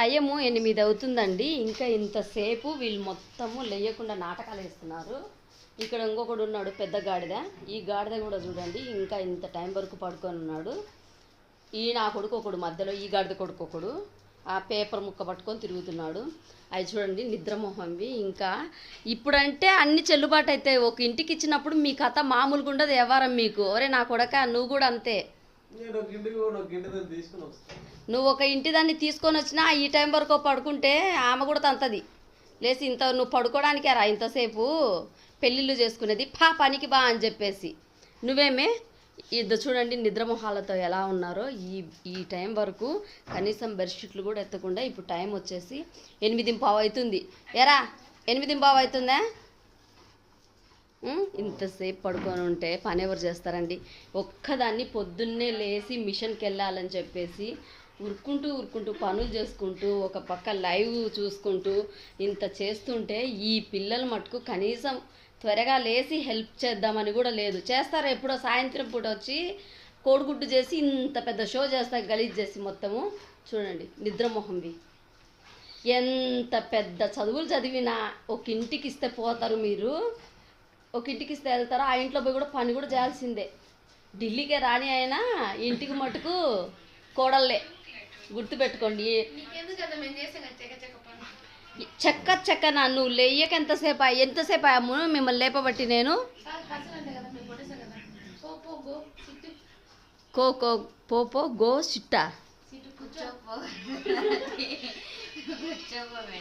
Time ఎనిమిది అవుతుందండి ఇంకా ఇంతసేపు వీళ్ళు మొత్తము లేయకుండా నాటకాలు వేస్తున్నారు. ఇక్కడ ఇంకొకడు ఉన్నాడు పెద్ద గాడిద. ఈ గాడిద కూడా చూడండి ఇంకా ఇంత టైం వరకు పడుకొని ఉన్నాడు. ఈ నా కొడుకు ఒకడు మధ్యలో ఈ గాడిద కొడుకు ఒకడు. ఆ పేపర్ ముక్క పట్టుకొని తిరుగుతున్నాడు. అవి చూడండి నిద్రమోహంవి. ఇంకా ఇప్పుడంటే అన్ని చెల్లుబాటు అవుతాయి ఒక ఇంటికి ఇచ్చినప్పుడు మీ కథ మామూలుగా ఉండదు వ్యవహారం మీకు. ఒరే నా కొడక నువ్వు కూడా అంతే. నువ్వు ఒక ఇంటి దాన్ని తీసుకొని వచ్చినా ఈ టైం వరకు పడుకుంటే ఆమె కూడా తంతది. లేచి ఇంత నువ్వు పడుకోవడానికే రా ఇంతసేపు పెళ్ళిళ్ళు చేసుకునేది పా పనికి బా అని చెప్పేసి. నువ్వేమే ఇద్దరు చూడండి నిద్రమొహాలతో ఎలా ఉన్నారో ఈ ఈ టైం వరకు కనీసం బెడ్షీట్లు కూడా ఎత్తకుండా ఇప్పుడు టైం వచ్చేసి ఎనిమిది పావు అవుతుంది. ఎరా ఎనిమిది పావు అవుతుందా? ఇంతసేపు పడుకొని ఉంటే పని ఎవరు చేస్తారండి? ఒక్కదాన్ని పొద్దున్నే లేచి మిషన్కి వెళ్ళాలని చెప్పేసి ఉరుక్కుంటూ ఉరుక్కుంటూ పనులు చేసుకుంటూ ఒక పక్క లైవ్ చూసుకుంటూ ఇంత చేస్తుంటే ఈ పిల్లలు మటుకు కనీసం త్వరగా లేచి హెల్ప్ చేద్దామని కూడా లేదు. చేస్తారు ఎప్పుడో సాయంత్రం పూట వచ్చి కోడిగుడ్డు చేసి ఇంత పెద్ద షో చేస్తారు గలీజ్ చేసి మొత్తము? చూడండి నిద్రమొహంవి ఎంత పెద్ద చదువులు చదివినా ఒక ఇంటికి ఇస్తే పోతారు మీరు? ఒక ఇంటికి ఇస్తే వెళ్తారు? ఆ ఇంట్లో పోయి కూడా పని కూడా చేయాల్సిందే. ఢిల్లీకే రాని అయినా ఇంటికి మటుకు కోడళ్ళే. గుర్తుపెట్టుకోండి. చెక్క చెక్క నా నువ్వు లేయక ఎంతసేపు ఎంతసేపు అమ్ము మిమ్మల్ని లేపబట్టి నేను. కో కో పో పో గో చిట్టా.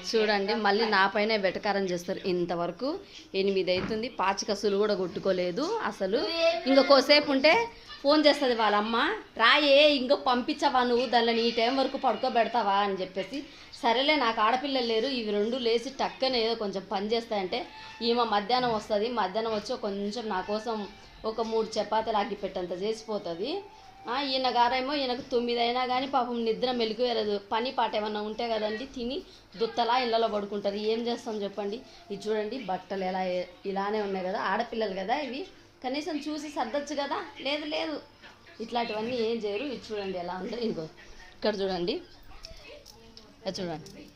చూడండి. మళ్ళీ నా పైన వెటకారం చేస్తారు ఇంతవరకు. ఎనిమిది అవుతుంది పాచికసులు కూడా కొట్టుకోలేదు అసలు. ఇంకొకసేపు ఉంటే ఫోన్ చేస్తుంది వాళ్ళ అమ్మ రాయే ఇంకో పంపించవా నువ్వు దానిని ఈ టైం వరకు పడుకోబెడతావా? అని చెప్పేసి సరేలే నాకు ఆడపిల్లలు లేరు ఇవి రెండు లేచి టక్కన ఏదో కొంచెం పని చేస్తాయంటే ఈమె మధ్యాహ్నం వస్తుంది మధ్యాహ్నం వచ్చి కొంచెం నా కోసం ఒక మూడు చపాతీలు ఆగి పెట్టంత చేసిపోతుంది. ఈయన గారేమో ఈయనకు తొమ్మిది అయినా కానీ పాపం నిద్ర మెలుగువేరదు పని పాట ఏమన్నా ఉంటే కదండి తిని దుత్తలా ఇళ్ళలో పడుకుంటారు ఏం చేస్తాం చెప్పండి? ఇది చూడండి బట్టలు ఎలా ఇలానే ఉన్నాయి కదా ఆడపిల్లలు కదా ఇవి. కనీసం చూసి సర్దచ్చు కదా? లేదు లేదు. ఇట్లాంటివన్నీ ఏం చేయరు. ఇది చూడండి ఎలా ఉందో. ఇదిగో ఇక్కడ చూడండి. చూడండి.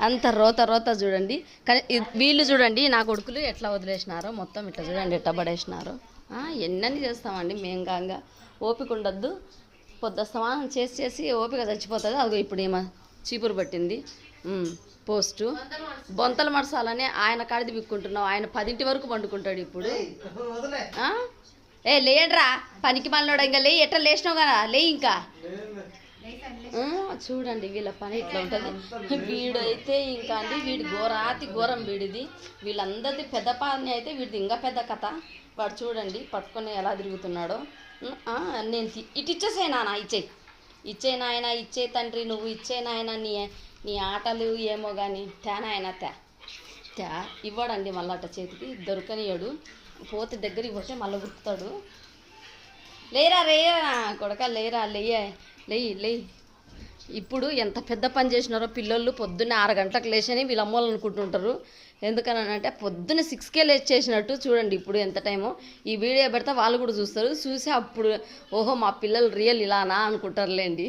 అంత రోత రోత చూడండి. కానీ వీళ్ళు చూడండి నా కొడుకులు ఎట్లా వదిలేసినారో మొత్తం ఇట్లా చూడండి ఎట్లా పడేసినారో. ఆ, చేస్తామండి మేము కాంగా. ఓపిక ఉండద్దు. పొద్దుస్తామా చేసి చేసి ఓపిక చచ్చిపోతుంది. అదిగో ఇప్పుడు ఏమో చీపురు పట్టింది. పోస్టు. బొంతలు మడసాలని ఆయన కాడిది బిక్కుంటున్నావు. ఆయన పదింటి వరకు పండుకుంటాడు ఇప్పుడు? ఏ లేడ్రా పనికి మళ్ళీ ఇంకా లే ఎట్లా లేచినావు కదా? లే ఇంకా. చూడండి వీళ్ళ పని ఇట్లా ఉంటుంది. వీడైతే ఇంకా అండి వీడి ఘోరాతి ఘోరం వీడిది. వీళ్ళందరిది పెద్ద పని అయితే వీడిది ఇంకా పెద్ద కథ. వాడు చూడండి పట్టుకొని ఎలా తిరుగుతున్నాడో. నేను ఇటు ఇచ్చేసే నాన్న ఇచ్చేయి. ఇచ్చే నాయన ఇచ్చే తండ్రి నువ్వు ఇచ్చే నాయన నీ నీ ఆటలు ఏమో కానీ తేనాయన తే. తే ఇవ్వడండి మళ్ళీ అట్ట చేతికి. దొరకనియడు పోతే దగ్గర ఇవ్వతే మళ్ళీ గుర్తుతాడు లేరా రేయరా కొడక లేరా లేయే లేయి లేయి. ఇప్పుడు ఎంత పెద్ద పని చేసినారో పిల్లలు పొద్దున్న ఆరు గంటలకు లేచని వీళ్ళు అమ్మాలనుకుంటుంటారు ఎందుకనంటే ఎందుకని అంటే పొద్దున్న సిక్స్కే లేచి చేసినట్టు చూడండి ఇప్పుడు ఎంత టైమో. ఈ వీడియో పెడితే వాళ్ళు కూడా చూస్తారు. చూసి అప్పుడు ఓహో మా పిల్లలు రియల్ ఇలానా అనుకుంటారులేండి.